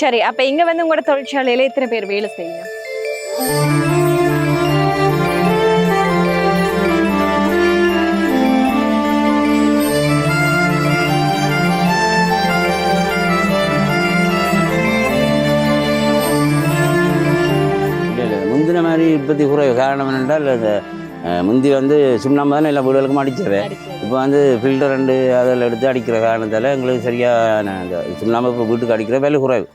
சரி அப்ப இங்க வந்து உங்களோட தொழிற்சாலையில எத்தனை பேர் வேலை இல்லை முந்தின மாதிரி உற்பத்தி குறைவு காரணம் என்னென்றால் இந்த முந்தி வந்து சுண்ணாம்பு தானே எல்லா வீடுகளுக்கும் அடித்தது. இப்போ வந்து ஃபில்டர் ரெண்டு அதில் எடுத்து அடிக்கிற காரணத்தால் எங்களுக்கு சரியான அந்த சுண்ணாம்பு இப்போ வீட்டுக்கு அடிக்கிற வேலை குறைவு?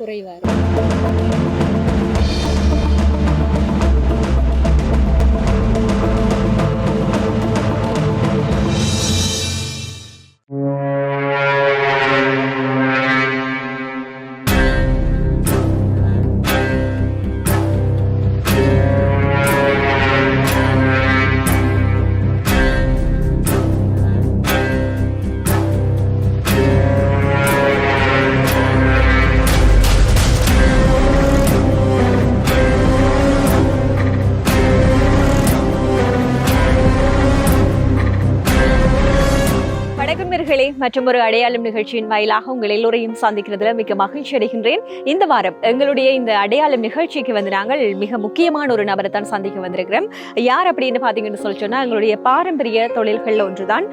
குறைவா மற்றும் ஒரு அடையாளம் நிகழ்ச்சியின் வாயிலாக உங்கள் எல்லோரையும் சந்திக்கிறதுல மிக மகிழ்ச்சி அடைகின்றேன். இந்த வாரம் எங்களுடைய இந்த அடையாளம் நிகழ்ச்சிக்கு வந்து நாங்கள் மிக முக்கியமான ஒரு நபரை தான் சந்திக்க வந்திருக்கிறோம். யார் அப்படின்னு பார்த்தீங்கன்னு சொல்லி சொன்னா எங்களுடைய பாரம்பரிய தொழில்கள் ஒன்றுதான்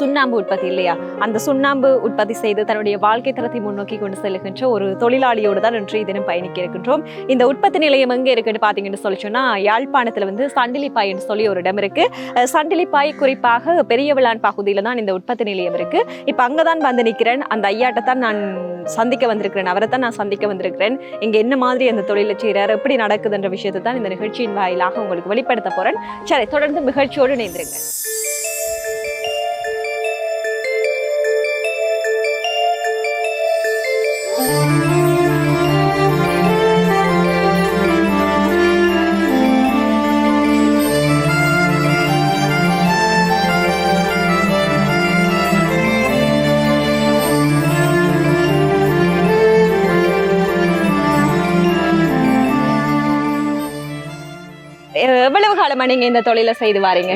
சுண்ணாம்பு உற்பத்தி இல்லையா? அந்த சுண்ணாம்பு உற்பத்தி செய்து தன்னுடைய வாழ்க்கை தரத்தை முன்னோக்கி கொண்டு செல்கின்ற ஒரு தொழிலாளியோடு தான் இன்று தினம் பயணிக்க இருக்கின்றோம். இந்த உற்பத்தி நிலையம் எங்கே இருக்குன்னு பார்த்தீங்கன்னு சொல்லி சொன்னா யாழ்ப்பாணத்தில் வந்து சண்டிலிப்பாய் என்று சொல்லி ஒரு இடம் இருக்கு. சண்டிலிப்பாய் குறிப்பாக பெரியவிழான் பகுதியில் தான் இந்த உற்பத்தி நிலையம் இருக்கு. இப்போ அங்கே தான் வந்து நிற்கிறேன் அந்த ஐயாட்ட தான் நான் சந்திக்க வந்திருக்கிறேன். அவரை தான் நான் சந்திக்க வந்திருக்கிறேன். இங்க என்ன மாதிரி அந்த தொழிலை செய்கிறார் எப்படி நடக்குதுன்ற விஷயத்தை தான் இந்த நிகழ்ச்சியின் வாயிலாக உங்களுக்கு வெளிப்படுத்த போறேன். சரி தொடர்ந்து நிகழ்ச்சியோடு இணைந்திருங்க எவ்வளவு காலமா நீங்க இந்த தொழிலை செய்து வாரீங்க?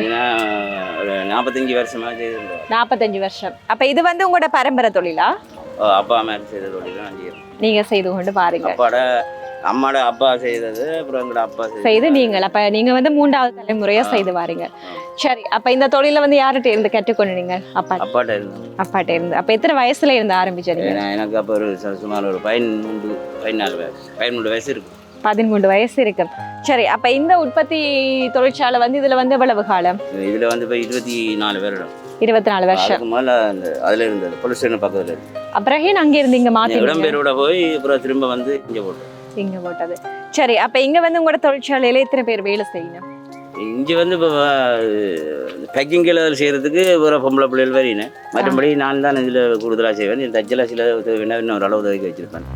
நாற்பத்தஞ்சு வருஷமாக செய்திருந்தோம் நாற்பத்தஞ்சு வருஷம். அப்ப இது வந்து உங்களோட பரம்பரை தொழிலா? அப்பா அம்மா செய்த செய்கிறோம் நீங்க செய்து கொண்டு பாருங்க அப்பாட அம்மாட அப்பா செய்தது அப்புறம் எங்களோட அப்பா செய்து நீங்கள் அப்ப நீங்க வந்து மூன்றாவது தலைமுறையா செய்து வாரீங்க. சரி அப்ப இந்த தொழிலை வந்து யார்கிட்ட இருந்து கற்றுக்கொண்டீங்க? அப்பா. அப்பாட்ட இருந்தோம் அப்பாட்ட இருந்து. அப்ப எத்தனை வயசுல இருந்து ஆரம்பிச்சீங்க எனக்கு அப்போ ஒரு சுமார் ஒரு பதிமூன்று பதினாலு வயசு பதிமூன்று வயசு இருக்கும் பதிமூன்று வயசு இருக்கு. சரி அப்ப இந்த உற்பத்தி தொழிற்சாலை வந்து இதுல வந்து எவ்வளவு காலம்? இதில் வந்து இப்போ இருபத்தி நாலு பேரிடம் இருபத்தி நாலு வருஷம். அந்த அதில் இருந்தது போலீஸ் ஸ்டேஷன் பக்கத்தில் இருக்கு. அப்புறம் அங்க இருந்து இங்க மாத்தி இடம்பெயரோட போய் அப்புறம் திரும்ப வந்து இங்கே போட்டோம். இங்க போட்டது. சரி அப்ப இங்க வந்து உங்களோட தொழிற்சாலையில எத்தனை பேர் வேலை செய்யணும் இங்கே வந்து இப்போ பேக்கிங் அதில் செய்கிறதுக்கு ஒரு பொம்பளை பிள்ளைகள் வரினேன் மற்றபடி நான் தான் இதில் கூடுதலாக செய்வேன். தச்சலாக சில இன்னும் ஒரு அளவு உதவிக்கு வச்சுருப்பேன்.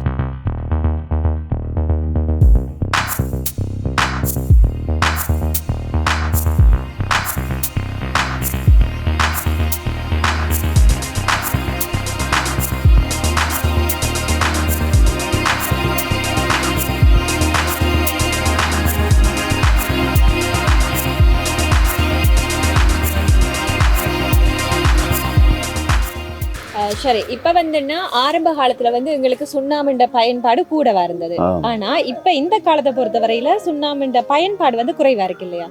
சரி இப்ப வந்துன்னா ஆரம்ப காலத்துல வந்து எங்களுக்கு சுண்ணாமிண்ட பயன்பாடு கூடவா இருந்தது. ஆனா இப்ப இந்த காலத்தை பொறுத்தவரையில சுண்ணாமிண்ட பயன்பாடு வந்து குறைவா இருக்கு இல்லையா?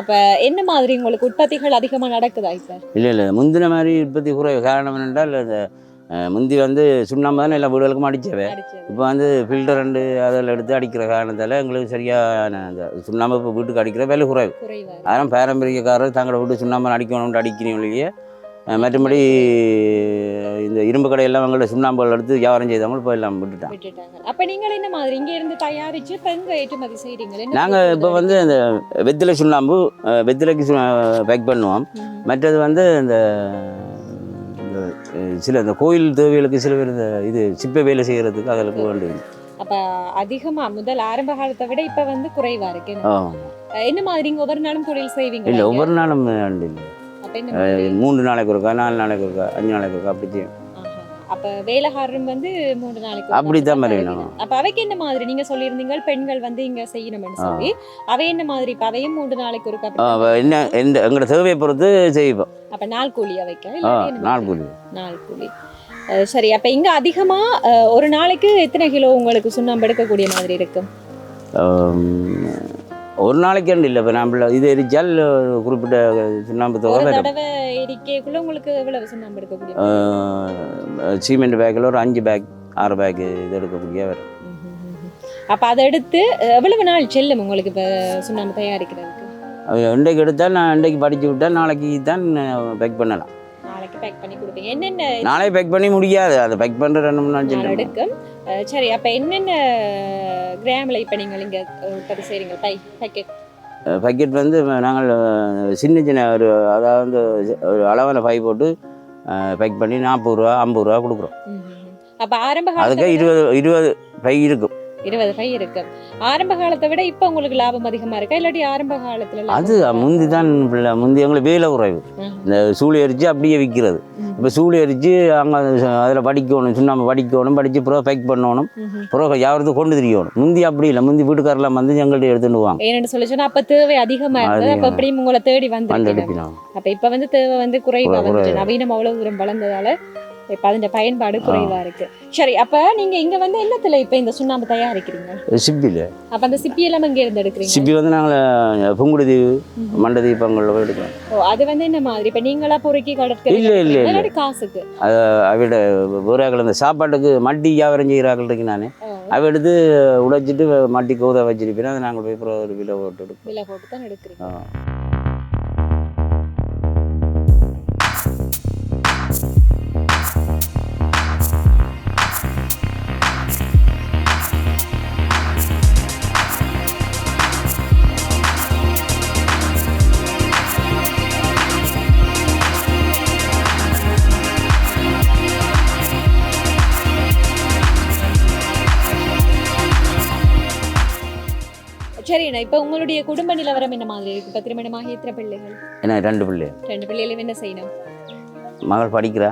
அப்ப என்ன மாதிரி உங்களுக்கு உற்பத்திகள் அதிகமா நடக்குதா இப்ப? இல்லை இல்லை முந்தின மாதிரி உற்பத்தி குறைவு. காரணம் என்னென்றால் இந்த முந்தி வந்து சுண்ணாம்பு தானே எல்லா வீடுகளுக்கும் அடித்தவை இப்போ வந்து ஃபில்டர் ரெண்டு அதில் எடுத்து அடிக்கிற காரணத்தால் எங்களுக்கு சரியான அந்த சுண்ணாம்பு இப்போ வீட்டுக்கு அடிக்கிற விலை குறைவு. அதனால் பாரம்பரியக்காரர் தங்களோட வீட்டு சுண்ணாம்பு அடிக்கணும்னு அடிக்கணும் இல்லையே. மற்றபடி இந்த இரும்பு கடையெல்லாம் அவங்களோட சுண்ணாம்புகள் எடுத்து வியாபாரம் செய்தவங்க இப்போ எல்லாம் விட்டுட்டாங்க. அப்ப நீங்கள் என்ன மாதிரி இங்க இருந்து தயாரிச்சு இப்ப ஏற்றுமதி செய்றீங்க? நாங்கள் இப்போ வந்து இந்த வெத்திலை சுண்ணாம்பு வெத்திலைக்கு பேக் பண்ணுவோம். மற்றது வந்து இந்த சில இந்த கோயில் தேவைகளுக்கு சில பேர் இந்த இது சிப்பை வேலை செய்கிறதுக்கு அதில் வேண்டி அப்ப அதிகமா முதல் ஆரம்ப காலத்தை விட இப்ப வந்து குறைவா இருக்கு. என்ன மாதிரி ஒவ்வொரு நாளும் தொழில் செய்வீங்க இல்லை ஒவ்வொரு நாளும் இல்லை? மூன்று நாளைக்கு ஒருக்கா நாலு நாளைக்கு ஒருக்கா அஞ்சு நாளைக்கு ஒருக்கா அப்படி ஆஹா. அப்ப வேலைக்காரரும் வந்து மூன்று நாளைக்கு மறையணும். வருவீங்க. அப்ப அவைக்கு என்ன மாதிரி நீங்க சொல்லியிருந்தீங்க பெண்கள் வந்து இங்க செய்யணும்னு. சொல்லி அவை என்ன மாதிரி இப்ப அவையும் மூன்று நாளைக்கு ஒரு என்ன எந்த எங்களோட தேவையை பொறுத்து செய்வோம் அப்ப நாள் கூலி அவைக்க நாள்? கூலி நாள் கூலி சரி அப்ப இங்க அதிகமா ஒரு நாளைக்கு எத்தனை கிலோ உங்களுக்கு சுண்ணாம்பு எடுக்கக்கூடிய மாதிரி இருக்கும் ஒரு நாளைக்கு ரெண்டு இல்லை இப்போ நம்ம இது எரிச்சால் குறிப்பிட்ட சுண்ணாம்பு தொகை வரும் உங்களுக்கு எவ்வளவு சுண்ணாம்பு எடுக்கக்கூடிய? சிமெண்ட் பேக்கில் ஒரு அஞ்சு பேக் ஆறு பேக் இது எடுக்கக்கூடிய வரும் அப்ப அதை எடுத்து எவ்வளவு நாள் செல்லும் உங்களுக்கு இப்ப சுண்ணாம்பு தயாரிக்கிறதுக்கு? இன்றைக்கு எடுத்தால் நான் இன்றைக்கு படித்து விட்டால் நாளைக்கு தான் பேக் பண்ணலாம். நாளைக்கு பேக் பண்ணி கொடுப்பீங்க. என்னென்ன? நாளை பேக் பண்ணி முடியாது. அதை பேக் பண்ணுற ரெண்டு மூணு நாள் அஹ், சரி அப்ப என்னென்ன கிராம்ல இப்ப நீங்கள் இங்க உற்பத்தி செய்றீங்க? பை பேக்கெட் பக்கெட் வந்து நாங்கள் சின்ன சின்ன ஒரு அதாவது ஒரு அளவில் பை போட்டு பேக் பண்ணி நாற்பது ரூபா ஐம்பது ரூபா கொடுக்குறோம். அப்ப ஆரம்ப அதுக்கு இருபது இருபது பை இருக்கும் இருபது பை இருக்கு ஆரம்ப காலத்தை விட இப்ப உங்களுக்கு லாபம் அதிகமா இருக்கா இல்லாட்டி ஆரம்ப காலத்துல அது? முந்தி தான் முந்தி எங்களுக்கு வேலை குறைவு. இந்த சூளை எரித்து அப்படியே விற்கிறது. இப்போ சூளை எரித்து அங்கே அதில் படிக்கணும் சுண்ணாம்பு படிக்கணும் படித்து பிறகு பேக் பண்ணணும். பிறகு யாருக்கு கொண்டு தெரியணும் முந்தி அப்படி இல்லை முந்தி வீட்டுக்காரெல்லாம் வந்து எங்கள்கிட்ட எடுத்துட்டு போவாங்க ஏன்னு சொல்லி அப்ப தேவை அதிகமா இருந்தது அப்ப அதிகமா. எப்படியும் உங்களை தேடி வந்து அப்ப இப்ப வந்து தேவை வந்து குறைவா குறை- வந்துட்டு குறைவா. நவீனம் அவ்வளவு தூரம் வளர்ந்ததால இப்ப அதன் பயன்பாடு குறைவா இருக்கு. சரி அப்ப நீங்க இங்க வந்து என்னத்துல இப்ப இந்த சுண்ணாம்பு தயாரிக்கிறீங்க? சிப்பியில் அப்ப அந்த சிப்பி எல்லாம் இங்க இருந்து எடுக்கிறீங்க? சிப்பி வந்து நாங்கள் புங்குடுதீவு ம்ஹும். மண்டதீபங்களில் போய் எடுக்கிறோம். ஓ அது வந்து என்ன மாதிரி? இப்ப நீங்களா பொறுக்கி கடற்கரை இல்ல, இல்ல, இல்ல. காசுக்கு? அவிட ஊராக்கள் இந்த சாப்பாட்டுக்கு மட்டி வியாபாரம் செய்கிறாக்கள் இருக்கு நான். அவ எடுத்து உடைச்சிட்டு மட்டி கௌத வச்சிருப்பேன். அதை நாங்கள் போய் ஒரு கிலோ போட்டு விலை போட்டு தான் எடுக்கிறீங்க. சரிண்ணா இப்ப உங்களுடைய குடும்ப நிலவரம் என்ன மாதிரி இருக்கு? இப்ப திருமணமாக எத்தனை பிள்ளைகள்? என்ன ரெண்டு பிள்ளை. ரெண்டு பிள்ளைகளும் என்ன செய்யணும்? மகள் படிக்கிறா.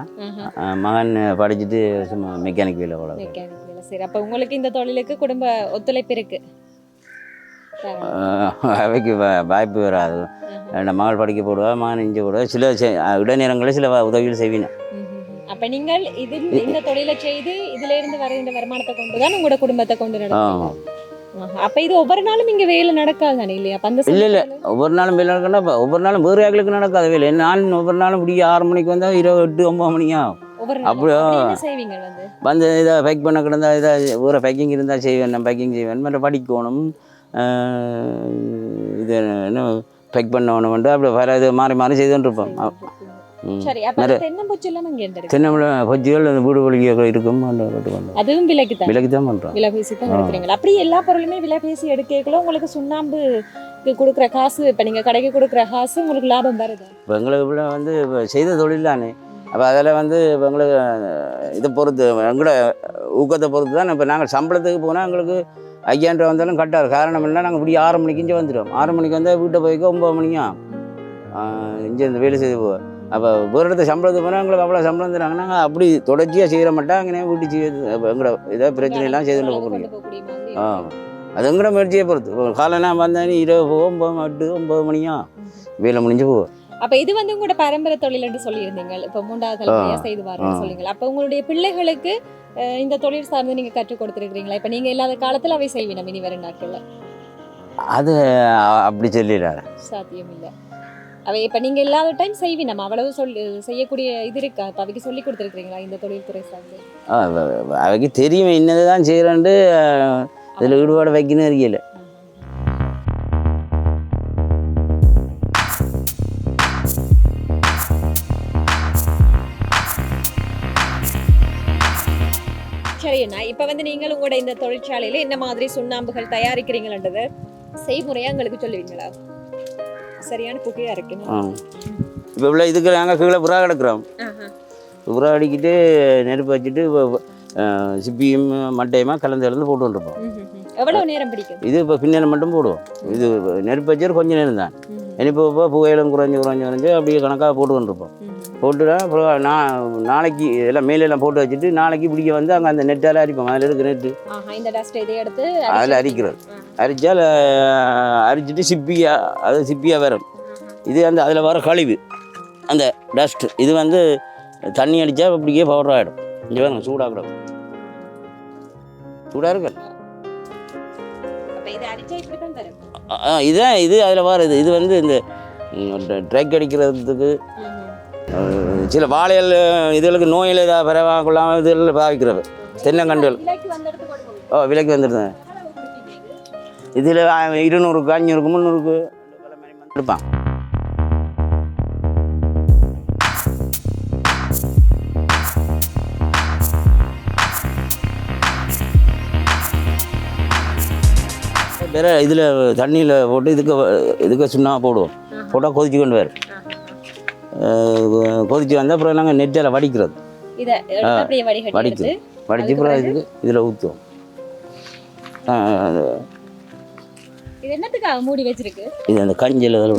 மகன் படிச்சுட்டு சும்மா மெக்கானிக் வேலை போல மெக்கானிக் வேலை. சரி அப்ப உங்களுக்கு இந்த தொழிலுக்கு குடும்ப ஒத்துழைப்பு இருக்கு? அவைக்கு வாய்ப்பு வராது. ரெண்டு மகள் படிக்க போடுவா மகன் இஞ்சி போடுவா. சில இடைநேரங்களில் சில உதவிகள் ம்ஹும். அப்ப நீங்கள் இது இந்த தொழிலை செய்து இதுல இருந்து வருகின்ற வருமானத்தை கொண்டுதான் உங்களோட குடும்பத்தை கொண்டு ஆஹா. அப்ப இது ஒவ்வொரு நாளும் இங்க வேலை நடக்காது இல்லையா? அந்த இல்ல, இல்ல. ஒவ்வொரு நாளும் வேலை நடக்கணும் ஒவ்வொரு நாளும் வேறு ஆக்களுக்கு நடக்காத வேலை. நான் ஒவ்வொரு நாளும் இப்படி ஆறு மணிக்கு வந்தால் இரவு எட்டு ஒம்பது மணியா? அப்படியா? வந்து வந்து இதை பேக் பண்ண கிடந்தா இதை ஊரை பேக்கிங் இருந்தால் செய்வேன் நான் பேக்கிங் செய்வேன். மற்ற படிக்கணும். இது என்ன பேக் பண்ணணும் அப்படி வேறு இது மாறி மாறி செய்துட்டு இருப்போம். சரி அப்ப தென்னம்பூச்சி எல்லாம் இங்க இருந்து சின்ன பொஜ்ஜிகள் அந்த வீடு வழியாக இருக்கும் அந்த கட்டுக்கொண்டு அதுவும் விலைக்கு தான் விலைக்கு தான் பண்ணுறோம் விலை பேசி தான். எடுக்கிறீங்களா அப்படி எல்லா பொருளுமே விலை பேசி எடுக்கக்குள்ள உங்களுக்கு சுண்ணாம்புக்கு கொடுக்குற காசு இப்ப நீங்க கடைக்கு கொடுக்குற காசு உங்களுக்கு லாபம் வருது இப்போ எங்களுக்கு இப்படி வந்து இப்போ செய்த தொழில் தானே அப்போ அதில் வந்து இப்போ எங்களுக்கு இதை பொறுத்து எங்களோட ஊக்கத்தை பொறுத்து தான் இப்போ நாங்கள் சம்பளத்துக்கு போனால் எங்களுக்கு ஐயாயிரம் ரூபா வந்தாலும் கட்டாது காரணம் என்ன நாங்கள் இப்படி ஆறு மணிக்கு இங்கே வந்துடும் ஆறு மணிக்கு வந்தால் வீட்டை போய்க்க ஒம்பது மணியா இங்கே இந்த வேலை செய்து போவோம் அப்போ ஒரு இடத்துல சம்பளத்துக்கு போனால் எங்களுக்கு அவ்வளோ சம்பளம் தராங்க. நாங்கள் அப்படி தொடர்ச்சியாக செய்கிற மாட்டோம் அங்கே வீட்டு செய்யுது எங்களோட இதை பிரச்சனையெல்லாம் செய்துட்டு போக முடியும். ஆ அது எங்கட முயற்சியை பொறுத்து. காலையில் நான் வந்தேன் இரவு ஒம்பது எட்டு ஒம்பது மணியா வேலை முடிஞ்சு போவோம் அப்ப இது வந்து உங்களோட பரம்பரை தொழில் என்று சொல்லியிருந்தீங்க இப்ப மூன்றாவது தலைமுறையா செய்து வரேன்னு ஆ. சொல்லுங்க அப்ப உங்களுடைய பிள்ளைகளுக்கு இந்த தொழில் சார்ந்து நீங்க கற்றுக் கொடுத்துருக்கீங்களா இப்ப நீங்க இல்லாத காலத்துல அவை செய்வீனம் இனி வரும் நாட்கள்ல. அது அப்படி சொல்லிடாத சாத்தியம் இல்ல அவை இப்ப நீங்க இல்லாத டைம் செய்வீனம் அவ்வளவு சொல்லி செய்யக்கூடிய இது இருக்கா. இப்ப அவைக்கு சொல்லி கொடுத்துருக்கீங்களா இந்த தொழில்துறை சார்ந்து? அவைக்கு தெரியும் என்னது தான் செய்கிறேன்ட்டு இதில் ஈடுபாடு வைக்கணும் இருக்கல. சரி அண்ணா இப்ப வந்து நீங்கள் உங்களோட இந்த தொழிற்சாலையில என்ன மாதிரி சுண்ணாம்புகள் தயாரிக்கிறீங்கன்றது செய்முறையா எங்களுக்கு சொல்லுவீங்களா? சரியான புகையா இருக்கு ஆ இப்போ இவ்வளோ இதுக்கு நாங்கள் கீழே புறா கிடக்குறோம். புறா அடிக்கிட்டு நெருப்பு வச்சுட்டு சிப்பியும் மட்டையுமா கலந்து கலந்து போட்டு வந்துருப்போம். எவ்வளவு நேரம் பிடிக்கும்? இது இப்போ பின்னல் மட்டும் போடுவோம். இது நெருப்பு வச்சுட்டு கொஞ்சம் நேரம் தான். இனிப்பு இப்போ புகையிலும் குறைஞ்சி குறைஞ்சி குறைஞ்சி அப்படியே கணக்காக போட்டு. போட்டுட்டா அப்புறம் நான் நாளைக்கு எல்லாம் மேலெல்லாம் போட்டு வச்சுட்டு நாளைக்கு பிடிக்க வந்து அங்கே அந்த நெட்டால் அரிப்போம். அதில் இருக்க நெட்டு ஆஹா, இந்த டஸ்ட் இதை எடுத்து அதில் அரிக்கிறது. அரிச்சால் அஹ், அரிச்சிட்டு சிப்பியா அது சிப்பியாக வரும். இது அந்த அதில் வர கழிவு. அந்த டஸ்ட் இது வந்து தண்ணி அடித்தா அப்படியே பவுடர் ஆகிடும் இங்கே வாங்க சூடாக கூட சூடாக இருக்கல் இதுதான் இது அதில் வருது இது வந்து இந்த ட்ரக் அடிக்கிறதுக்கு சில வாழையல் இதுகளுக்கு நோயில் ஏதாவது பரவா கொள்ளாமல் இதில் பாவிக்கிறது. தென்னங்கண்டுகள். ஓ விலைக்கு வந்துடுது? இதில் இருநூறுக்கு அஞ்சூறுக்கு முந்நூறுக்கு எடுப்பான் வேற இதில் தண்ணியில் போட்டு இதுக்கு இதுக்கு சுண்ணாம்பு போடுவோம். போட்டால் கொதிச்சு கொண்டு வரும். கொதிச்சு வந்தால் அப்புறம் நாங்கள் நெட்டில் வடிக்கிறது. வடிச்சு. வடிச்சு அப்புறம் இதுக்கு இதில் ஊற்றுவோம் இது என்னத்துக்காக மூடி வச்சிருக்கு? இது அந்த கஞ்சியில் தானே?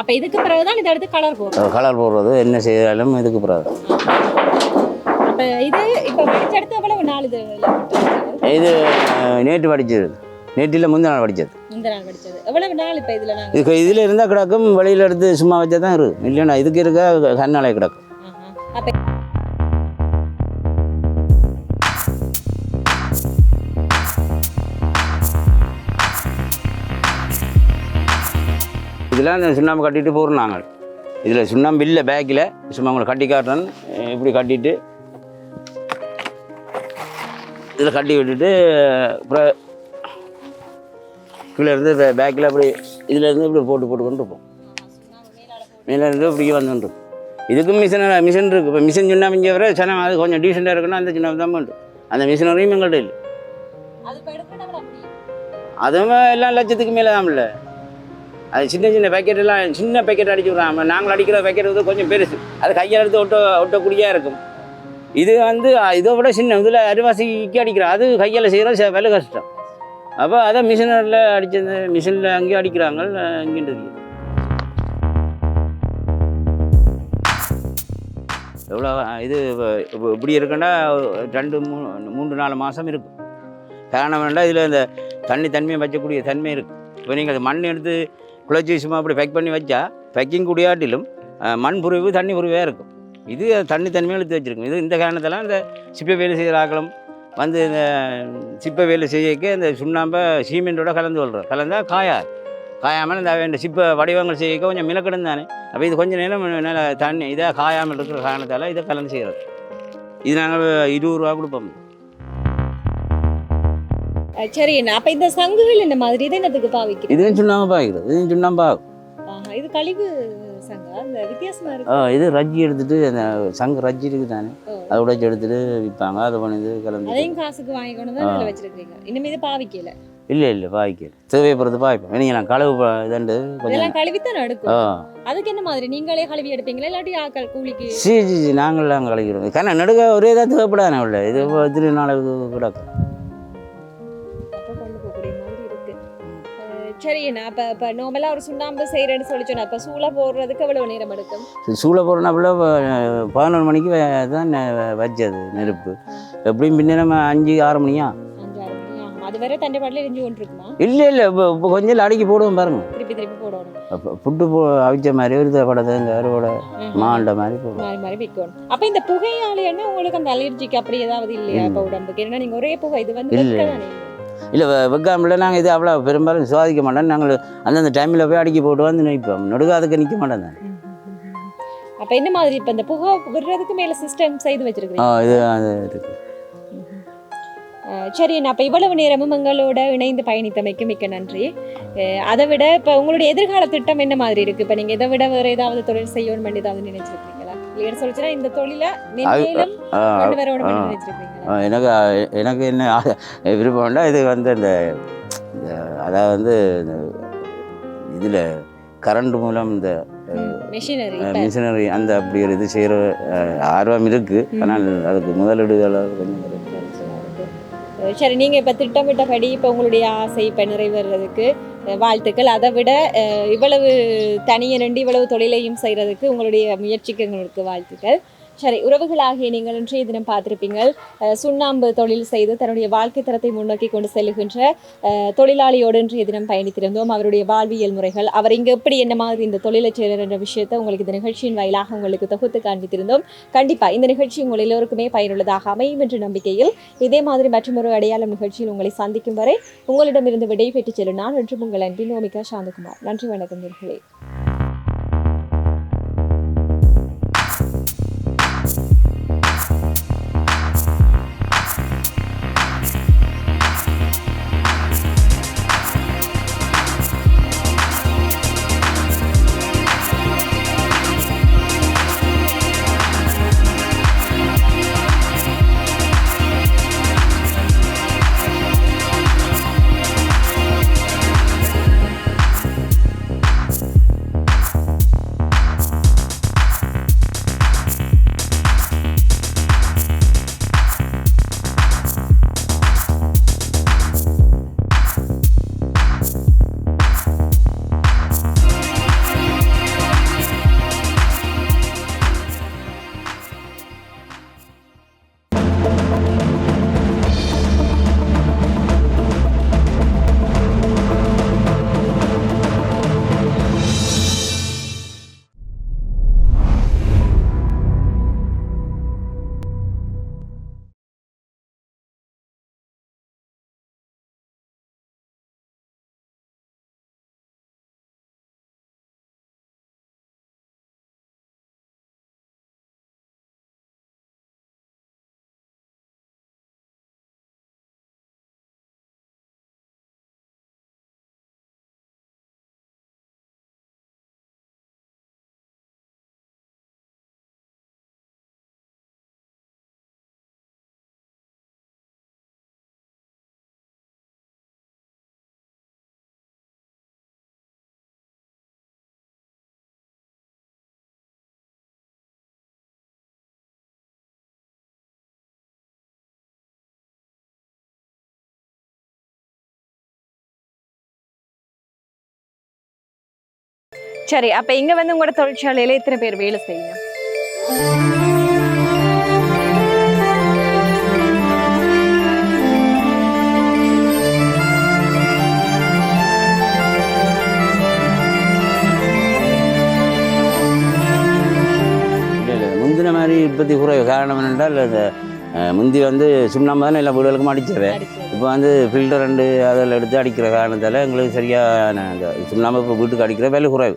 அப்ப இதுக்கு பிறகுதான் இதை எடுத்து கலர் போடும் கலர் போடுறது என்ன செய்தாலும் இதுக்கு பிறகு. இது இப்ப வடிச்ச எடுத்து எவ்வளவு நாள் இது இது நேற்று வடிச்சது நேற்றில் முந்தின நாள் வடிச்சது இந்த நாள் வடிச்சது எவ்வளவு நாள் இப்ப இதுல நாங்க இதுக்கு இதில் இருந்தால் கிடக்கும் வெளியில் எடுத்து சும்மா வச்சா தான் இருக்கும் இல்லைன்னா இதுக்கு இருக்க கண்ணாலே கிடக்கும். அப்ப இதெல்லாம் இந்த சுண்ணாம்பு கட்டிட்டு போகிறோம் நாங்கள். இதில் சுண்ணாம்பு இல்லை பேக்கில் சும்மா உங்களை கட்டி காட்டுறேன். இப்படி கட்டிட்டு இதில் கட்டி விட்டுட்டு அப்புறம் கீழே இருந்து பேக்கில் அப்படி இதில் இருந்து இப்படி போட்டு போட்டு கொண்டு இருப்போம் மேலே இருந்து இப்படி வந்துட்டு இதுக்கும் மிஷின் மிஷின் இருக்குது இப்போ மிஷின் சின்ன அமைஞ்ச வர சனம் அது கொஞ்சம் டீசெண்டாக இருக்குன்னா அந்த சின்ன தான் பண்ணும் அந்த மிஷினரியும் எங்கள்கிட்ட இல்லை. அதுவும் எல்லாம் லட்சத்துக்கு மேலே தான் இல்லை அது சின்ன சின்ன பேக்கெட் எல்லாம் சின்ன பேக்கெட் அடிச்சு விட்றாங்க நாங்கள் அடிக்கிற பேக்கெட் வந்து கொஞ்சம் பெருசு. அது கையில் எடுத்து ஒட்ட ஒட்டக்கூடியாக இருக்கும். இது வந்து இதை விட சின்ன இதில் அரிவாசிக்கு அடிக்கிறோம் அது கையில் செய்கிறது வேலை கஷ்டம். அப்போ அதை மிஷினரில் அடித்தது மிஷினில் அங்கேயும் அடிக்கிறாங்க அங்கேன்றது எவ்வளோ இது இப்படி இருக்குன்னா ரெண்டு மூணு மூன்று நாலு மாதம் இருக்கும். காரணம் வேண்டாம் இதில் இந்த தண்ணி தன்மையை வைக்கக்கூடிய தன்மை இருக்குது இப்போ நீங்கள் அது மண் எடுத்து குளச்சி சும்மா அப்படி பேக் பண்ணி வச்சா பேக்கிங் கூடியாட்டிலும் மண் புரிவு தண்ணி புரிவாக இருக்கும். இது தண்ணி தன்மையை எடுத்து வச்சிருக்கும். இது இந்த காரணத்தெல்லாம் இந்த சிப்பை வேலை செய்கிற ஆக்களும் வந்து இந்த சிப்பை வேலை செய்யக்க இந்த சுண்ணாம்பை சீமெண்டோட கலந்து கொள்கிறோம் கலந்தால் காயாது காயாமல் இந்த இந்த சிப்பை வடிவங்கள் செய்யக்க கொஞ்சம் மிளக்கடும் தானே. அப்போ இது கொஞ்சம் நேரம் நல்ல தண்ணி இதாக காயாமல் இருக்கிற காரணத்தால் இதை கலந்து செய்கிறது இது நாங்கள் இருபது ரூபா கொடுப்போம். சரி அப்ப இந்த சங்குகள் இந்த மாதிரி? இதை என்னத்துக்கு பாவிக்கிறீங்க? இதுவும் சுண்ணாம்பு ஆகிடும் இதுவும் சுண்ணாம்பு ஆகும். இது கழிவு சங்கா? அந்த வித்தியாசமா இருக்கு. இது ரஜ்ஜி எடுத்துட்டு அந்த சங்கு ரஜ்ஜி இருக்குது தானே. அதை உடைச்சி எடுத்துட்டு விற்பாங்க. அதை பண்ணி கலந்து அதையும் காசுக்கு வாங்கி கொண்டு தான். இதுல வச்சிருக்கீங்க இனிமே இது பாவிக்கல. இல்லை இல்லை பாய்க்கல தேவைப்படுறது பாய்ப்போம் நீங்கள் நான் களவு ப- இதண்டு கொஞ்சம் ஆ. எடுக்கும் அதுக்கு என்ன மாதிரி? நீங்களே கழுவி எடுப்பீங்களா? இல்லாட்டி ஆக்கள் கூலிக்கு? சி சி சி நாங்கள்லாம் கழிக்கிறோம் கண்ணா நடுக்க ஒரே தான் தேவைப்படானே உள்ள. இது திரு நாளைக்கு கிடக்கும். சரி என்ன அப்ப இப்ப நார்மலா ஒரு சுண்ணாம்பு செய்யறேன்னு சொல்லி சொன்னா அப்ப சூளை போடுறதுக்கு எவ்வளவு நேரம் எடுக்கும்? சூளை போடுறனாப்புல பதினொரு மணிக்கு தான் வச்சது நெருப்பு. எப்படியும் பின்ன அஞ்சு ஆறு மணியா? அஞ்சாறு மணி ஆகும் அது வரை தண்டை பாட்டில் எரிஞ்சு கொண்டு இருக்குமா இல்லை இல்லை இப்போ இப்போ கொஞ்சம் அடிக்கி போடுவோம் பாருங்க. திருப்பி திருப்பி போடணும். அப்போ புட்டு போ அவிச்ச மாதிரி ஒரு படத்தை இந்த அறுவோட மாண்ட மாதிரி அப்ப இந்த புகையால என்ன உங்களுக்கு அந்த அலர்ஜிக்கு அப்படி ஏதாவது இல்லையா? இப்ப உடம்புக்கு. ஏன்னா நீங்க ஒரே புகை இது வந்து இல்ல. இல்லை வெக்காமல நாங்கள் இது அவ்வளோ பெரும்பாலும் சுவாதிக்க மாட்டோம். நாங்கள் அந்தந்த டைமில் போய் அடிக்கி போட்டு வந்து நிற்போம். நடுக்க அதுக்கு நிற்க மாட்டோம் தான் அப்ப என்ன மாதிரி இப்ப இந்த புகை விடுறதுக்கு மேல சிஸ்டம் செய்து ஆ வச்சிருக்கீங்க இது அது இருக்குது சரி நான் அப்ப இவ்வளவு நேரமும் எங்களோட இணைந்து பயணித்தமைக்கு மிக்க நன்றி. அதை விட இப்ப உங்களுடைய எதிர்கால திட்டம் என்ன மாதிரி இருக்கு? இப்ப நீங்க இதை விட வேற ஏதாவது தொழில் செய்யணும் ஏதாவது நினைச்சிருக்கீங்களா? இல்லையா சொல்லிச்சுன்னா இந்த தொழில கொண்டு ஆ. எனக்கு எனக்கு என்ன ஆசை- விருப்பம் வேண்டாம் இது வந்து அந்த இந்த அதாவது வந்து இதில் கரண்ட் மூலம் இந்த மெஷினரி மிஷினரி அந்த அப்படி ஒரு இது செய்கிற ஆர்வம் இருக்குது ஆனால் அதுக்கு முதலீடுகள் கொஞ்சம். சரி நீங்க இப்ப திட்டமிட்டபடி இப்ப உங்களுடைய ஆசை இப்ப நிறைவேறதுக்கு வாழ்த்துக்கள். அதை விட இவ்வளவு தனிய நின்று இவ்வளவு தொழிலையும் செய்யறதுக்கு உங்களுடைய முயற்சிக்கு எங்களுக்கு வாழ்த்துக்கள். சரி உறவுகளாகிய நீங்கள் இன்றைய தினம் பார்த்திருப்பீங்க சுண்ணாம்பு தொழில் செய்து தன்னுடைய வாழ்க்கை தரத்தை முன்னோக்கி கொண்டு செல்லுகின்ற தொழிலாளியோடு இன்றைய தினம் பயணித்திருந்தோம். அவருடைய வாழ்வியல் முறைகள் அவர் இங்கே எப்படி என்ன மாதிரி இந்த தொழிலை செய்கிறார் என்ற விஷயத்தை உங்களுக்கு இந்த நிகழ்ச்சியின் வாயிலாக உங்களுக்கு தொகுத்து காண்பித்திருந்தோம். கண்டிப்பா இந்த நிகழ்ச்சி உங்கள் எல்லோருக்குமே பயனுள்ளதாக அமையும் என்ற நம்பிக்கையில் இதே மாதிரி மற்றொரு அடையாளம் நிகழ்ச்சியில் உங்களை சந்திக்கும் வரை உங்களிடமிருந்து விடை பெற்று செல்லும் நான் என்று உங்கள் அன்பின் ஓமிகா சாந்தகுமார். நன்றி வணக்கம் நேர்களே சரி அப்ப இங்க வந்து உங்களோட தொழிற்சாலையில எத்தனை பேர் வேலை செய்யுங்க இல்லை இல்லை முந்தின மாதிரி உற்பத்தி குறைவு காரணம் என்னென்றால் இந்த அஹ், முந்தி வந்து சுண்ணாம்பு தானே எல்லா வீடுகளுக்கும் அடித்தது. இப்போ வந்து ஃபில்டர் ரெண்டு அதில் எடுத்து அடிக்கிற காரணத்தால் எங்களுக்கு சரியான அந்த சுண்ணாம்பு இப்போ வீட்டுக்கு அடிக்கிற விலை குறைவு.